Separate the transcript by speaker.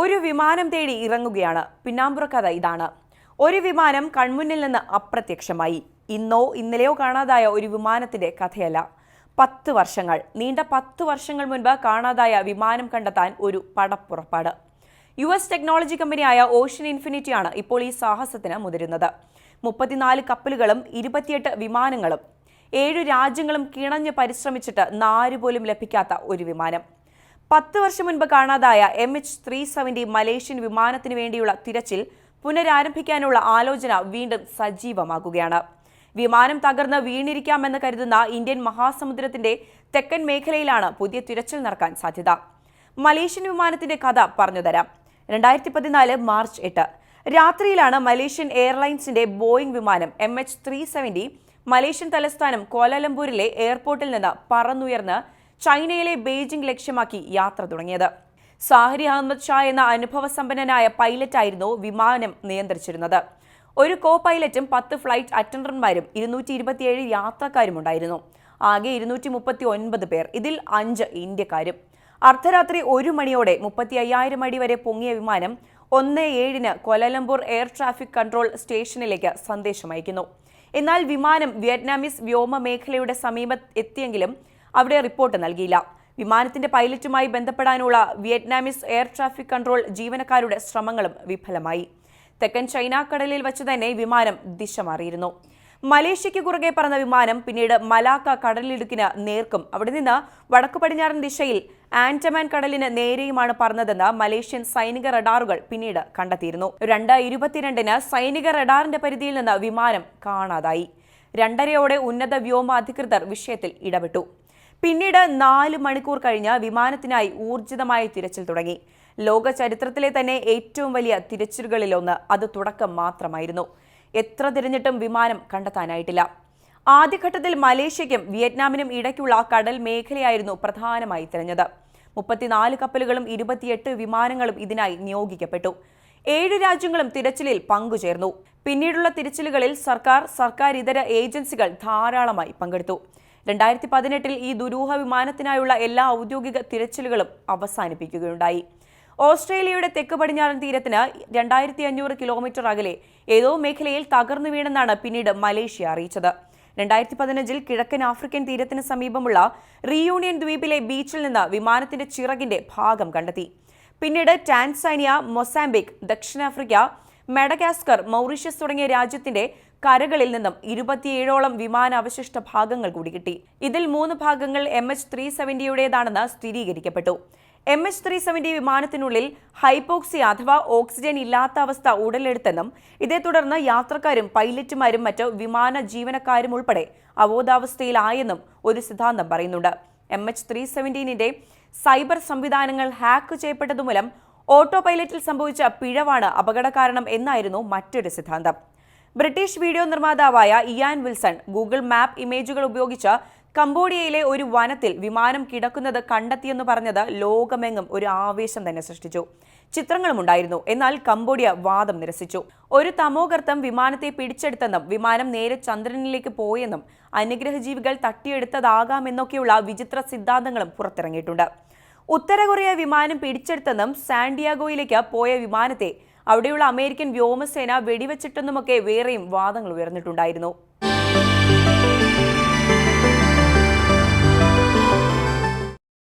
Speaker 1: ഒരു വിമാനം തേടി ഇറങ്ങുകയാണ്. പിന്നാമ്പുറ കഥ ഇതാണ്. ഒരു വിമാനം കൺമുന്നിൽ നിന്ന് അപ്രത്യക്ഷമായി. ഇന്നോ ഇന്നലെയോ കാണാതായ ഒരു വിമാനത്തിന്റെ കഥയല്ല. പത്ത് വർഷങ്ങൾ നീണ്ട പത്ത് വർഷങ്ങൾ മുൻപ് കാണാതായ വിമാനം കണ്ടെത്താൻ ഒരു പടപ്പുറപ്പാട്. യു എസ് ടെക്നോളജി കമ്പനിയായ ഓഷ്യൻ ഇൻഫിനിറ്റിയാണ് ഇപ്പോൾ ഈ സാഹസത്തിന് മുതിരുന്നത്. മുപ്പത്തിനാല് കപ്പലുകളും ഇരുപത്തിയെട്ട് വിമാനങ്ങളും ഏഴ് രാജ്യങ്ങളും കിണഞ്ഞ് പരിശ്രമിച്ചിട്ട് നാല് പോലും ലഭിക്കാത്ത ഒരു വിമാനം. പത്ത് വർഷം മുൻപ് കാണാതായ M H three seventy Malaysian വിമാനത്തിന് വേണ്ടിയുള്ള തിരച്ചിൽ പുനരാരംഭിക്കാനുള്ള ആലോചന വീണ്ടും സജീവമാകുകയാണ്. വിമാനം തകർന്ന് വീണിരിക്കാമെന്ന് കരുതുന്ന ഇന്ത്യൻ മഹാസമുദ്രത്തിന്റെ തെക്കൻ മേഖലയിലാണ് പുതിയ തിരച്ചിൽ നടക്കാൻ സാധ്യത. മലേഷ്യൻ വിമാനത്തിന്റെ കഥ പറഞ്ഞുതരാം രണ്ടായിരത്തി പതിനാല് മാർച്ച് എട്ട്. രാത്രിയിലാണ് മലേഷ്യൻ എയർലൈൻസിന്റെ ബോയിംഗ് വിമാനം M H three seventy Malaysian തലസ്ഥാനം കോലാലംപൂരിലെ എയർപോർട്ടിൽ നിന്ന് പറന്നുയർന്ന് ചൈനയിലെ ബെയ്ജിംഗ് ലക്ഷ്യമാക്കി യാത്ര തുടങ്ങിയത്. സാഹരി അഹമ്മദ് ഷാ എന്ന അനുഭവസമ്പന്നനായ പൈലറ്റായിരുന്നു വിമാനം നിയന്ത്രിച്ചിരുന്നത്. ഒരു കോ പൈലറ്റും പത്ത് ഫ്ലൈറ്റ് അറ്റൻഡർമാരും ഇരുന്നൂറ്റി ഇരുപത്തിയേഴ് യാത്രക്കാരും ഉണ്ടായിരുന്നു ആകെ ഇരുന്നൂറ്റി മുപ്പത്തി ഒൻപത് പേർ ഇതിൽ അഞ്ച് ഇന്ത്യക്കാരും. അർദ്ധരാത്രി ഒരു മണിയോടെ മുപ്പത്തി അയ്യായിരം അടി വരെ പൊങ്ങിയ വിമാനം ഒന്ന് ഏഴിന് കൊലലംപൂർ എയർ ട്രാഫിക് കൺട്രോൾ സ്റ്റേഷനിലേക്ക് സന്ദേശം അയക്കുന്നു എന്നാൽ വിമാനം വിയറ്റ്നാമീസ് വ്യോമ മേഖലയുടെ സമീപത്ത് എത്തിയെങ്കിലും അവിടെ റിപ്പോർട്ട് നൽകിയില്ല. വിമാനത്തിന്റെ പൈലറ്റുമായി ബന്ധപ്പെടാനുള്ള വിയറ്റ്നാമീസ് എയർ ട്രാഫിക് കൺട്രോൾ ജീവനക്കാരുടെ ശ്രമങ്ങളും വിഫലമായി. തെക്കൻ ചൈന കടലിൽ വെച്ച് തന്നെ വിമാനം ദിശ മാറിയിരുന്നു. മലേഷ്യയ്ക്ക് കുറുകെ പറന്ന വിമാനം പിന്നീട് മലാക്ക കടലിടുക്കിന് നേർക്കും. അവിടെ നിന്ന് വടക്കു പടിഞ്ഞാറൻ ദിശയിൽ ആൻഡമാൻ കടലിന് നേരെയുമാണ് പറന്നതെന്ന് മലേഷ്യൻ സൈനിക റഡാറുകൾ പിന്നീട് കണ്ടെത്തിയിരുന്നു. രണ്ട് ഇരുപത്തിരണ്ടിന് സൈനിക റഡാറിന്റെ പരിധിയിൽ നിന്ന് വിമാനം കാണാതായി. രണ്ടരയോടെ ഉന്നത വ്യോമ അധികൃതർ വിഷയത്തിൽ ഇടപെട്ടു. പിന്നീട് നാല് മണിക്കൂർ കഴിഞ്ഞ് വിമാനത്തിനായി ഊർജിതമായ തിരച്ചിൽ തുടങ്ങി. ലോക ചരിത്രത്തിലെ തന്നെ ഏറ്റവും വലിയ തിരച്ചിലുകളിലൊന്ന് അത് തുടക്കം മാത്രമായിരുന്നു. എത്ര തിരഞ്ഞിട്ടും വിമാനം കണ്ടെത്താനായിട്ടില്ല. ആദ്യഘട്ടത്തിൽ മലേഷ്യയ്ക്കും വിയറ്റ്നാമിനും ഇടയ്ക്കുള്ള കടൽ മേഖലയായിരുന്നു പ്രധാനമായി തിരഞ്ഞത്. മുപ്പത്തിനാല് കപ്പലുകളും ഇരുപത്തിയെട്ട് വിമാനങ്ങളും ഇതിനായി നിയോഗിക്കപ്പെട്ടു. ഏഴ് രാജ്യങ്ങളും തിരച്ചിലിൽ പങ്കുചേർന്നു. പിന്നീടുള്ള തിരച്ചിലുകളിൽ സർക്കാർ സർക്കാർ ഇതര ഏജൻസികൾ ധാരാളമായി പങ്കെടുത്തു. രണ്ടായിരത്തി പതിനെട്ടിൽ ഈ ദുരൂഹ വിമാനത്തിനായുള്ള എല്ലാ ഔദ്യോഗിക തിരച്ചിലുകളും അവസാനിപ്പിക്കുകയുണ്ടായി. ഓസ്ട്രേലിയയുടെ തെക്ക് പടിഞ്ഞാറൻ തീരത്തിന് രണ്ടായിരത്തി അഞ്ഞൂറ് കിലോമീറ്റർ അകലെ ഏതോ മേഖലയിൽ തകർന്നു വീണെന്നാണ് പിന്നീട് മലേഷ്യ അറിയിച്ചത്. രണ്ടായിരത്തി പതിനഞ്ചിൽ കിഴക്കൻ ആഫ്രിക്കൻ തീരത്തിന് സമീപമുള്ള റീയൂണിയൻ ദ്വീപിലെ ബീച്ചിൽ നിന്ന് വിമാനത്തിന്റെ ചിറകിന്റെ ഭാഗം കണ്ടെത്തി. പിന്നീട് ടാൻസാനിയ മൊസാംബിക് ദക്ഷിണാഫ്രിക്ക മെഡഗാസ്കർ മൗറീഷ്യസ് തുടങ്ങിയ രാജ്യത്തിന്റെ കരകളിൽ നിന്നും ഇരുപത്തിയേഴോളം വിമാനാവശിഷ്ട ഭാഗങ്ങൾ കൂടി കിട്ടി. ഇതിൽ മൂന്ന് ഭാഗങ്ങൾ എം എച്ച് ത്രീ സെവന്റിയുടേതാണെന്ന് സ്ഥിരീകരിക്കപ്പെട്ടു. എം എച്ച് ത്രീ സെവന്റി വിമാനത്തിനുള്ളിൽ ഹൈപ്പോക്സി അഥവാ ഓക്സിജൻ ഇല്ലാത്ത അവസ്ഥ ഉടലെടുത്തെന്നും ഇതേ തുടർന്ന് യാത്രക്കാരും പൈലറ്റുമാരും മറ്റ് വിമാന ജീവനക്കാരും ഉൾപ്പെടെ അബോധാവസ്ഥയിലായെന്നും ഒരു സിദ്ധാന്തം പറയുന്നുണ്ട്. എം എച്ച് ത്രീ സെവന്റീനിന്റെ സൈബർ സംവിധാനങ്ങൾ ഹാക്ക് ചെയ്യപ്പെട്ടതുമൂലം ഓട്ടോ പൈലറ്റിൽ സംഭവിച്ച പിഴവാണ് അപകട കാരണം എന്നായിരുന്നു മറ്റൊരു സിദ്ധാന്തം. ബ്രിട്ടീഷ് വീഡിയോ നിർമ്മാതാവായ ഇയാൻ വിൽസൺ ഗൂഗിൾ മാപ്പ് ഇമേജുകൾ ഉപയോഗിച്ച് കംബോഡിയയിലെ ഒരു വനത്തിൽ വിമാനം കിടക്കുന്നത് കണ്ടെത്തിയെന്ന് പറഞ്ഞത് ലോകമെങ്ങും ഒരു ആവേശം തന്നെ സൃഷ്ടിച്ചു. ചിത്രങ്ങളും ഉണ്ടായിരുന്നു. എന്നാൽ കംബോഡിയ വാദം നിരസിച്ചു. ഒരു തമോഗർത്തം വിമാനത്തെ പിടിച്ചെടുത്തെന്നും വിമാനം നേരെ ചന്ദ്രനിലേക്ക് പോയെന്നും അനുഗ്രഹജീവികൾ തട്ടിയെടുത്തതാകാമെന്നൊക്കെയുള്ള വിചിത്ര സിദ്ധാന്തങ്ങളും പുറത്തിറങ്ങിയിട്ടുണ്ട്. ഉത്തര കൊറിയ വിമാനം പിടിച്ചെടുത്തെന്നും സാന്റിയാഗോയിലേക്ക് പോയ വിമാനത്തെ അവിടെയുള്ള അമേരിക്കൻ വ്യോമസേന വെടിവെച്ചിട്ടെന്നുമൊക്കെ വേറെയും വാദങ്ങൾ ഉയർന്നിട്ടുണ്ടായിരുന്നു.